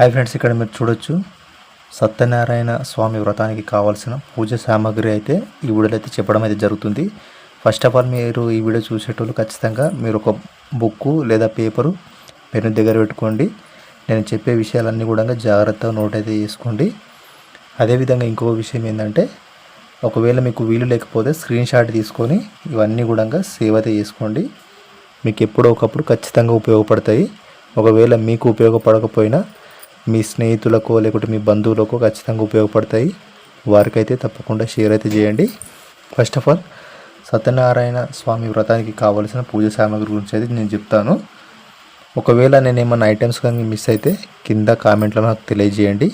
Hi friends ఇక్కడ మీరు చూడొచ్చు. సత్యనారాయణ స్వామి వ్రతానికి కావాల్సిన పూజ సామాగ్రి అయితే ఈ వీడియోలో అయితే చెప్పడం అయితే జరుగుతుంది. ఫస్ట్ ఆఫ్ ఆల్ మీరు ఈ వీడియో చూసేటోళ్ళు ఖచ్చితంగా మీరు ఒక బుక్ లేదా పేపరు పెన్ను దగ్గర పెట్టుకోండి. నేను చెప్పే విషయాలన్నీ కూడా జాగ్రత్తగా నోట్ అయితే చేసుకోండి. అదేవిధంగా ఇంకో విషయం ఏంటంటే ఒకవేళ మీకు వీలు లేకపోతే స్క్రీన్ షాట్ తీసుకొని ఇవన్నీ కూడా సేవ్ అయితే చేసుకోండి. మీకు ఎప్పుడో ఒకప్పుడు ఖచ్చితంగా ఉపయోగపడతాయి. ఒకవేళ మీకు ఉపయోగపడకపోయినా మీ స్నేహితులకో లేకుంటే మీ బంధువులకో ఖచ్చితంగా ఉపయోగపడతాయి. వారికైతే తప్పకుండా షేర్ అయితే చేయండి. First of all Satyanarayana Swamy వ్రతానికి కావలసిన పూజ సామాగ్రి గురించి అయితే నేను చెప్తాను. ఒకవేళ నేను ఏమన్నా ఐటమ్స్ కానీ మిస్ అయితే కింద కామెంట్లో నాకు తెలియజేయండి.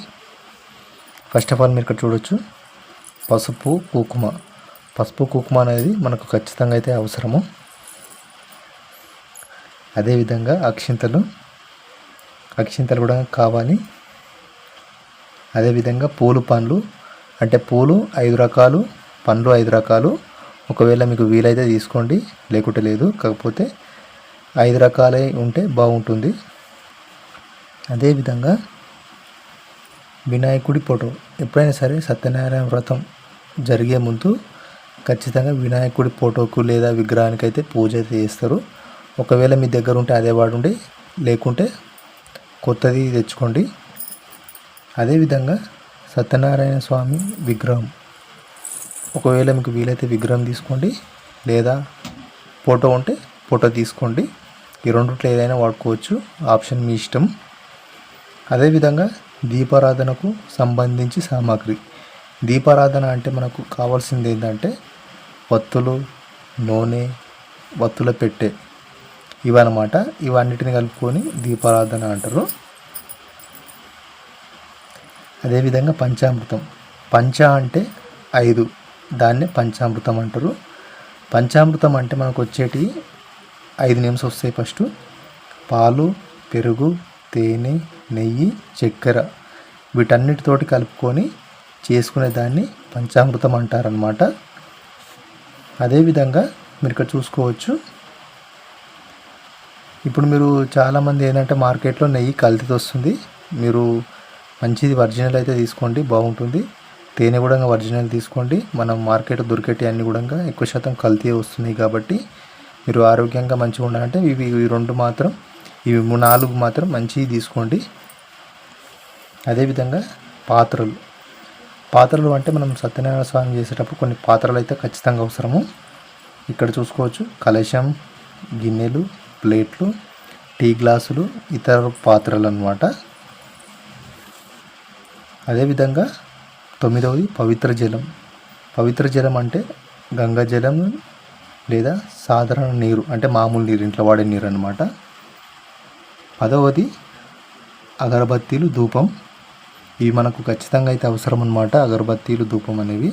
ఫస్ట్ ఆఫ్ ఆల్ మీరు ఇక్కడ చూడొచ్చు. పసుపు కుంకుమ. పసుపు కుంకుమ అనేది మనకు ఖచ్చితంగా అయితే అవసరము. అదేవిధంగా అక్షింతలు. అక్షింతలు కూడా కావాలి. అదేవిధంగా పూలు పండ్లు అంటే పూలు ఐదు రకాలు పండ్లు ఐదు రకాలు. ఒకవేళ మీకు వీలైతే తీసుకోండి లేకుంటే లేదు. కాకపోతే ఐదు రకాలే ఉంటే బాగుంటుంది. అదేవిధంగా వినాయకుడి ఫోటో. ఎప్పుడైనా సరే సత్యనారాయణ వ్రతం జరిగే ముందు ఖచ్చితంగా వినాయకుడి ఫోటోకు లేదా విగ్రహానికి అయితే పూజ అయితే చేస్తారు. ఒకవేళ మీ దగ్గర ఉంటే అదే వాడండి లేకుంటే కొత్తది తెచ్చుకోండి. అదేవిధంగా సత్యనారాయణ స్వామి విగ్రహం. ఒకవేళ మీకు వీలైతే విగ్రహం తీసుకోండి. లేదా ఫోటో ఉంటే ఫోటో తీసుకోండి. ఈ రెండుట్లో ఏదైనా వాడుకోవచ్చు. ఆప్షన్ మీ ఇష్టం. అదేవిధంగా దీపారాధనకు సంబంధించి సామాగ్రి. దీపారాధన అంటే మనకు కావాల్సింది ఏంటంటే వత్తులు నూనె వత్తుల పెట్టె. ఇవన్నమాట. ఇవన్నిటిని కలుపుకొని దీపారాధన అంటారు. అదేవిధంగా పంచామృతం. పంచ అంటే ఐదు. దాన్నే పంచామృతం అంటారు. పంచామృతం అంటే మనకు వచ్చేటి ఐదు నిమిషం వస్తాయి ఫస్ట్. పాలు పెరుగు తేనె నెయ్యి చక్కెర. వీటన్నిటితోటి కలుపుకొని చేసుకునే దాన్ని పంచామృతం అంటారనమాట అదేవిధంగా మీరు ఇక్కడ చూసుకోవచ్చు. ఇప్పుడు మీరు చాలామంది ఏంటంటే మార్కెట్లో నెయ్యి కల్తీతో వస్తుంది. మీరు మంచిది ఒరిజినల్ అయితే తీసుకోండి బాగుంటుంది. తేనె కూడా ఒరిజినల్ తీసుకోండి. మనం మార్కెట్ దొరికేటి అన్ని కూడా ఎక్కువ శాతం కల్తీ వస్తున్నాయి కాబట్టి మీరు ఆరోగ్యంగా మంచిగా ఉండాలంటే ఇవి ఇవి రెండు మాత్రం ఇవి నాలుగు మాత్రం మంచివి తీసుకోండి. అదేవిధంగా పాత్రలు. పాత్రలు అంటే మనం సత్యనారాయణ స్వామి చేసేటప్పుడు కొన్ని పాత్రలు అయితే ఖచ్చితంగా అవసరము. ఇక్కడ చూసుకోవచ్చు కలశం గిన్నెలు ప్లేట్లు టీ గ్లాసులు ఇతర పాత్రలు అన్నమాట అదేవిధంగా తొమ్మిదవది పవిత్ర జలం. పవిత్ర జలం అంటే గంగా జలం లేదా సాధారణ నీరు అంటే మామూలు నీరు ఇంట్లో వాడే నీరు అన్నమాట పదవది అగరబత్తీలు ధూపం. ఇవి మనకు ఖచ్చితంగా అయితే అవసరం అనమాట అగరబత్తీలు ధూపం అనేవి.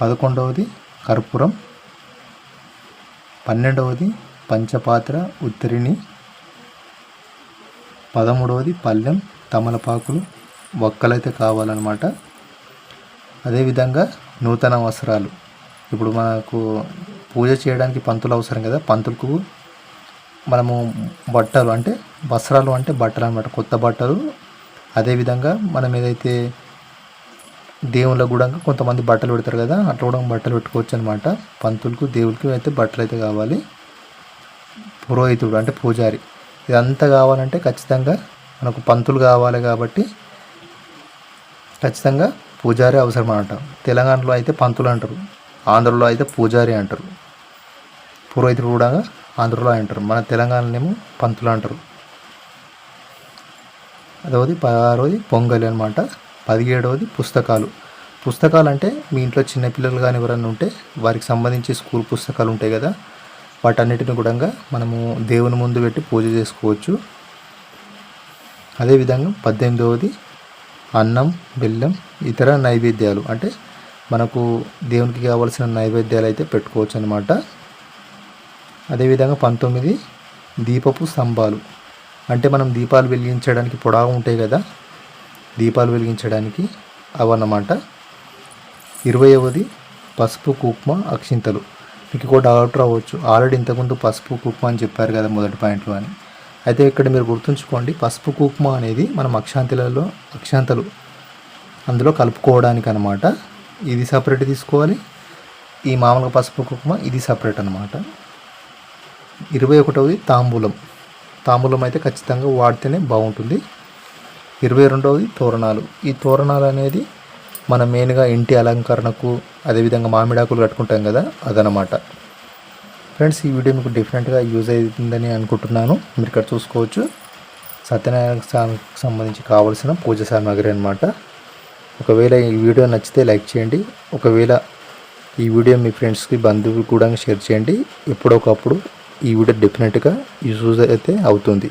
పదకొండవది కర్పూరం. పన్నెండవది పంచపాత్ర ఉత్తరిని పదమూడవది పళ్ళెం తమలపాకులు ఒక్కలైతే కావాలన్నమాట. అదేవిధంగా నూతన వస్త్రాలు. ఇప్పుడు మనకు పూజ చేయడానికి పంతులు అవసరం కదా. పంతులకు మనము బట్టలు అంటే వస్త్రాలు అంటే బట్టలు అనమాట కొత్త బట్టలు. అదేవిధంగా మనం ఏదైతే దేవుళ్ళకు కూడా కొంతమంది బట్టలు పెడతారు కదా అట్లా కూడా బట్టలు పెట్టుకోవచ్చు అనమాట పంతులకు దేవుడికి అయితే బట్టలు అయితే కావాలి. పురోహితుడు అంటే పూజారి. ఇదంతా కావాలంటే ఖచ్చితంగా మనకు పంతులు కావాలి కాబట్టి ఖచ్చితంగా పూజారి అవసరం అంటాం. తెలంగాణలో అయితే పంతులు అంటారు. ఆంధ్రలో అయితే పూజారి అంటారు. పురోహితుడు కూడా ఆంధ్రలో అంటారు. మన తెలంగాణలోనేమో పంతులు అంటారు. అదవది పదహారవది పొంగలి అనమాట పదిహేడవది పుస్తకాలు. పుస్తకాలు అంటే మీ ఇంట్లో చిన్నపిల్లలు కానీ ఎవరైనా ఉంటే వారికి సంబంధించి స్కూల్ పుస్తకాలు ఉంటాయి కదా. వాటన్నిటిని కూడా మనము దేవుని ముందు పెట్టి పూజ చేసుకోవచ్చు. అదేవిధంగా పద్దెనిమిదవది అన్నం బెల్లం ఇతర నైవేద్యాలు. అంటే మనకు దేవునికి కావాల్సిన నైవేద్యాలు అయితే పెట్టుకోవచ్చు అనమాట అదేవిధంగా పంతొమ్మిది దీపపు స్తంభాలు. అంటే మనం దీపాలు వెలిగించడానికి పొడవు ఉంటాయి కదా దీపాలు వెలిగించడానికి అవన్నమాట. ఇరవైవది పసుపు కుక్మ అక్షింతలు. మీకు కూడా డౌట్ రావచ్చు. ఆల్రెడీ ఇంతకుముందు పసుపు కుక్మ అని చెప్పారు కదా మొదటి పాయింట్లో అని. అయితే ఇక్కడ మీరు గుర్తుంచుకోండి పసుపు కుక్మ అనేది మనం అక్షాంతలలో అక్షాంతలు అందులో కలుపుకోవడానికి అనమాట ఇది సపరేట్ తీసుకోవాలి. ఈ మామూలుగా పసుపు కుక్మ ఇది సపరేట్ అనమాట ఇరవై ఒకటవది తాంబూలం. తాంబూలం అయితే ఖచ్చితంగా వాడితేనే బాగుంటుంది. ఇరవై రెండవది తోరణాలు. ఈ తోరణాలు అనేది మన మెయిన్గా ఇంటి అలంకరణకు అదేవిధంగా మామిడాకులు కట్టుకుంటాం కదా అదనమాట ఫ్రెండ్స్ ఈ వీడియో మీకు డిఫరెంట్గా యూజ్ అవుతుందని అనుకుంటున్నాను. మీరు ఇక్కడ చూసుకోవచ్చు. సత్యనారాయణ స్వామికి సంబంధించి కావాల్సిన పూజ సామాగ్రి అనమాట ఒకవేళ ఈ వీడియో నచ్చితే లైక్ చేయండి. ఒకవేళ ఈ వీడియో మీ ఫ్రెండ్స్కి బంధువులు కూడా షేర్ చేయండి. ఎప్పుడొకప్పుడు ఈ వీడియో డెఫినెట్గా యూజ్ అయితే అవుతుంది.